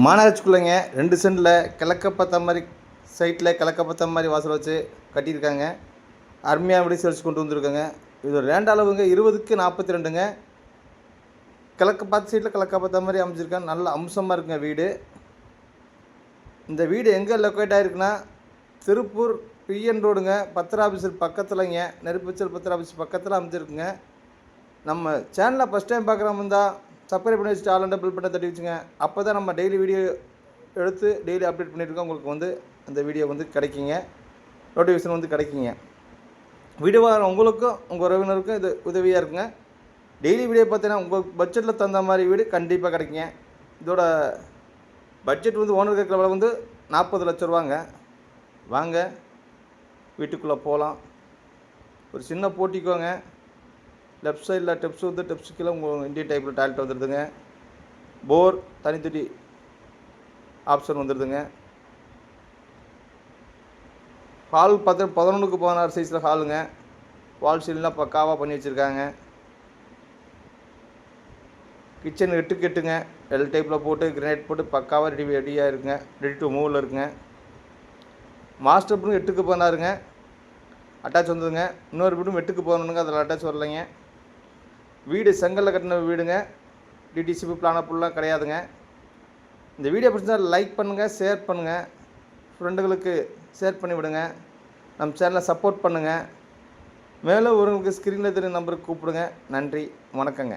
மாநகராட்சிக்குள்ளேங்க ரெண்டு சென்டில் கிழக்க பார்த்த மாதிரி சைட்டில் கிழக்க பார்த்த மாதிரி வாசல் வச்சு கட்டியிருக்காங்க. அருமையாக விடி வச்சு கொண்டு வந்திருக்காங்க. இது லேண்ட் அளவுங்க இருபதுக்கு நாற்பத்தி ரெண்டுங்க. கிழக்க பார்த்த சைட்டில் கிழக்க பார்த்த மாதிரி அமைச்சிருக்காங்க நல்ல அம்சமாக இருக்குங்க வீடு. இந்த வீடு எங்கே லொக்கேட் ஆகிருக்குன்னா திருப்பூர் பிஎன் ரோடுங்க. பத்திர ஆஃபீஸர் பக்கத்துலங்க நெருப்புச்சல் பத்திர ஆஃபீஸ் பக்கத்தில் அமைச்சிருக்குங்க நம்ம சேனலை ஃபஸ்ட் டைம் பார்க்குறவங்க தான் சப்ஸ்கிரைப் பண்ணி வச்சுட்டு ஆல் பில் பட்டை தட்டி வச்சுங்க. அப்போ தான் நம்ம டெய்லி வீடியோ எடுத்து டெய்லி அப்டேட் பண்ணியிருக்கோம் உங்களுக்கு வந்து அந்த வீடியோ வந்து கிடைக்குங்க. நோட்டிஃபிகேஷன் வந்து கிடைக்குங்க. வீடியோ வர உங்களுக்கும் உங்கள் உறவினருக்கும் இது உதவியாக இருக்குங்க. டெய்லி வீடியோ பார்த்தீங்கன்னா உங்கள் பட்ஜெட்டில் தகுந்த மாதிரி வீடு கண்டிப்பாக கிடைக்குங்க. இதோட பட்ஜெட் வந்து ஓனர் கேட்குற விலை வந்து நாற்பது லட்ச ரூபாங்க. வாங்க வீட்டுக்குள்ளே போகலாம் ஒரு சின்ன போட்டிக்கோங்க. லெஃப்ட் சைடில் டெப்ஸ் வந்து டெப்ஸ் கீழே உங்கள் இண்டியன் டைப்பில் டாய்லெட் வந்துடுதுங்க. போர் தனித்தடி ஆப்ஷன் வந்துடுதுங்க. ஹால் பார்த்து பதினொன்றுக்கு பதினாறு சைஸில் ஹாலுங்க. வால் சீல்லாம் பக்காவாக பண்ணி வச்சுருக்காங்க. கிச்சன் எட்டுக்கு எட்டுங்க. எல் டைப்பில் போட்டு கிரனைட் போட்டு பக்காவாக ரெடி ரெடியாக இருக்குங்க. ரெடி டு மூவில் இருக்குங்க. மாஸ்டர் பெட்ரூம் எட்டுக்கு பதினாறுங்க. அட்டாச் வந்ததுங்க இன்னொரு வீடும் எட்டுக்கு பதினொன்றுங்க. அதில் அட்டாச் வரலைங்க. வீடு செங்கலில் கட்டின வீடுங்க. டிடிசிபி பிளான ஃபுல்லாக கிடையாதுங்க. இந்த வீடியோ பிடிச்சா லைக் பண்ணுங்கள் ஷேர் பண்ணுங்கள் ஃப்ரெண்டுகளுக்கு ஷேர் பண்ணி விடுங்க. நம்ம சேனலை சப்போர்ட் பண்ணுங்கள் மேலும் ஒருவங்களுக்கு ஸ்க்ரீனில் தெரியும் நம்பருக்கு கூப்பிடுங்க. நன்றி வணக்கங்க.